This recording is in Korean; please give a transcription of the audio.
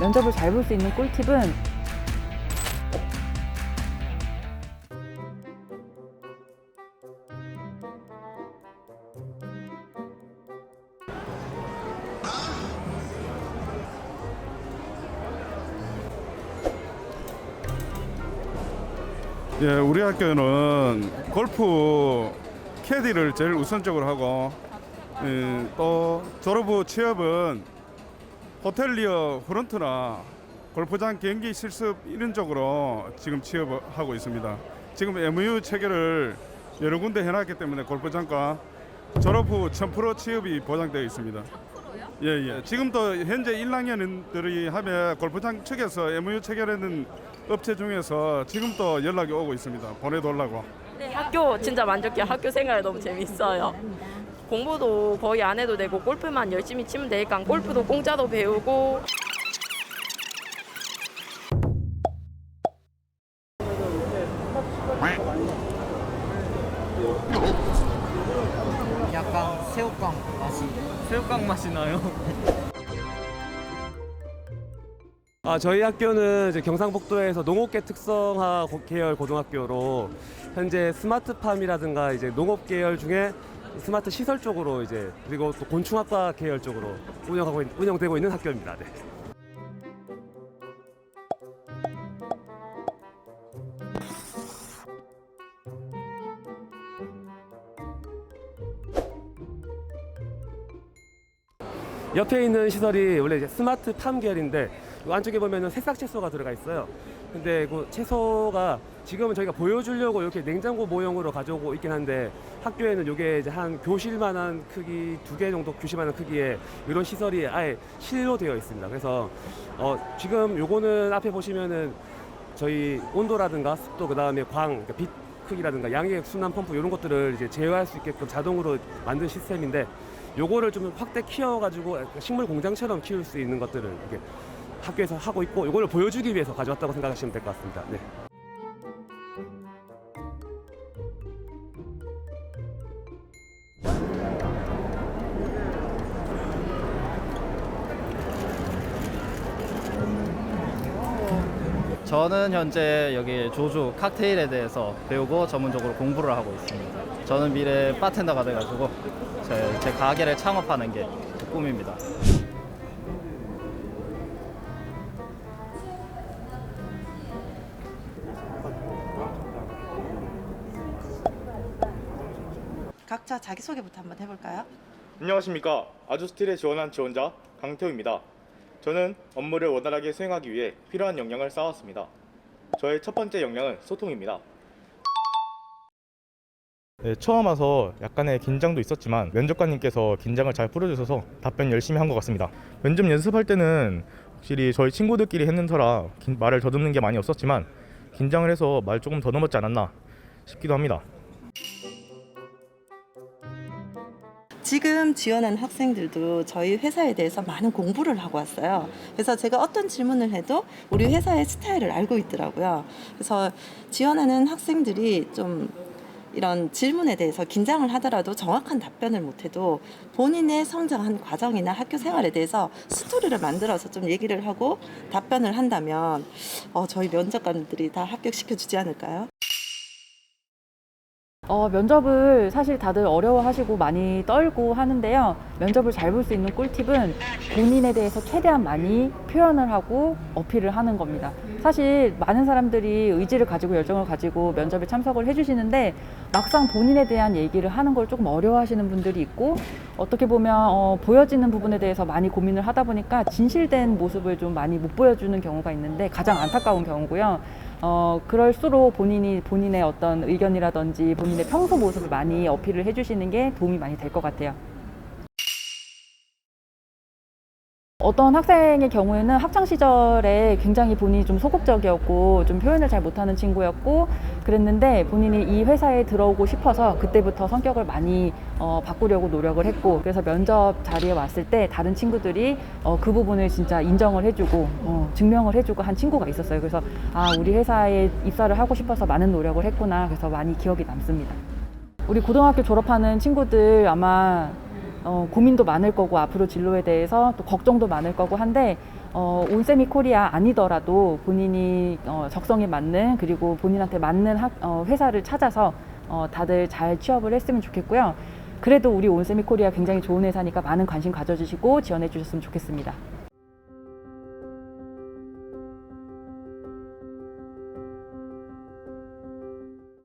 면접을 잘 볼 수 있는 꿀팁은? 예, 우리 학교는 골프 캐디를 제일 우선적으로 하고 예, 또 졸업 후 취업은 호텔리어 프런트나 골프장 경기 실습 이런 쪽으로 지금 취업하고 있습니다. 지금 MOU 체결을 여러 군데 해놨기 때문에 골프장과 졸업 후 1000% 취업이 보장되어 있습니다. 예, 예. 지금도 현재 1학년들이 하면 골프장 측에서 MOU 체결하는 업체 중에서 지금도 연락이 오고 있습니다. 보내달라고. 네, 학교 진짜 만족해요. 학교 생활 너무 재밌어요. 공부도 거의 안 해도 되고 골프만 열심히 치면 되니까 골프도 공짜도 배우고 약간 새우깡 맛이 새우깡 맛이 나요. 아, 저희 학교는 이제 경상북도에서 농업계 특성화 고- 계열 고등학교로 현재 스마트팜이라든가 이제 농업 계열 중에 스마트 시설 쪽으로 이제 그리고 또 곤충학과 계열 쪽으로 운영하고 있- 운영되고 있는 학교입니다. 네. 옆에 있는 시설이 원래 이제 스마트 팜 계열인데 이 안쪽에 보면은 새싹 채소가 들어가 있어요. 근데 그 채소가 지금은 저희가 보여주려고 이렇게 냉장고 모형으로 가져오고 있긴 한데 학교에는 이게 이제 한 교실만한 크기 두 개 정도 교실만한 크기의 이런 시설이 아예 실로 되어 있습니다. 그래서 어 지금 요거는 앞에 보시면은 저희 온도라든가 습도 그다음에 광 그러니까 빛 크기라든가 양액 순환 펌프 이런 것들을 이제 제어할 수 있게끔 자동으로 만든 시스템인데 요거를 좀 확대 키워가지고 식물 공장처럼 키울 수 있는 것들을 이렇게 학교에서 하고 있고 요거를 보여주기 위해서 가져왔다고 생각하시면 될 것 같습니다. 네. 저는 현재 여기 조주 칵테일에 대해서 배우고 전문적으로 공부를 하고 있습니다. 저는 미래 바텐더가 돼가지고 제, 제 가게를 창업하는 게제 꿈입니다. 각자 자기소개부터 한번 해볼까요? 안녕하십니까. 아주스틸에 지원한 지원자 강태우입니다. 저는 업무를 원활하게 수행하기 위해 필요한 역량을 쌓았습니다. 저의 첫 번째 역량은 소통입니다. 네, 처음 와서 약간의 긴장도 있었지만 면접관님께서 긴장을 잘 풀어주셔서 답변 열심히 한 것 같습니다. 면접 연습할 때는 확실히 저희 친구들끼리 했는 터라 긴- 말을 더듬는 게 많이 없었지만 긴장을 해서 말 조금 더 넘었지 않았나 싶기도 합니다. 지금 지원한 학생들도 저희 회사에 대해서 많은 공부를 하고 왔어요. 그래서 제가 어떤 질문을 해도 우리 회사의 스타일을 알고 있더라고요. 그래서 지원하는 학생들이 좀 이런 질문에 대해서 긴장을 하더라도 정확한 답변을 못해도 본인의 성장한 과정이나 학교 생활에 대해서 스토리를 만들어서 좀 얘기를 하고 답변을 한다면 어, 저희 면접관들이 다 합격시켜 주지 않을까요? 어, 면접을 사실 다들 어려워하시고 많이 떨고 하는데요. 면접을 잘 볼 수 있는 꿀팁은 본인에 대해서 최대한 많이 표현을 하고 어필을 하는 겁니다. 사실 많은 사람들이 의지를 가지고 열정을 가지고 면접에 참석을 해주시는데 막상 본인에 대한 얘기를 하는 걸 조금 어려워하시는 분들이 있고 어떻게 보면 어, 보여지는 부분에 대해서 많이 고민을 하다 보니까 진실된 모습을 좀 많이 못 보여주는 경우가 있는데 가장 안타까운 경우고요. 어, 그럴수록 본인이 본인의 어떤 의견이라든지 본인의 평소 모습을 많이 어필을 해주시는 게 도움이 많이 될 것 같아요. 어떤 학생의 경우에는 학창 시절에 굉장히 본인이 좀 소극적이었고 좀 표현을 잘 못하는 친구였고 그랬는데 본인이 이 회사에 들어오고 싶어서 그때부터 성격을 많이 어, 바꾸려고 노력을 했고 그래서 면접 자리에 왔을 때 다른 친구들이 어, 그 부분을 진짜 인정을 해주고 어, 증명을 해주고 한 친구가 있었어요. 그래서 아 우리 회사에 입사를 하고 싶어서 많은 노력을 했구나. 그래서 많이 기억이 남습니다. 우리 고등학교 졸업하는 친구들 아마 어, 고민도 많을 거고 앞으로 진로에 대해서 또 걱정도 많을 거고 한데 어, 온세미 코리아 아니더라도 본인이 어, 적성에 맞는 그리고 본인한테 맞는 학, 어, 회사를 찾아서 어, 다들 잘 취업을 했으면 좋겠고요. 그래도 우리 온세미 코리아 굉장히 좋은 회사니까 많은 관심 가져주시고 지원해 주셨으면 좋겠습니다.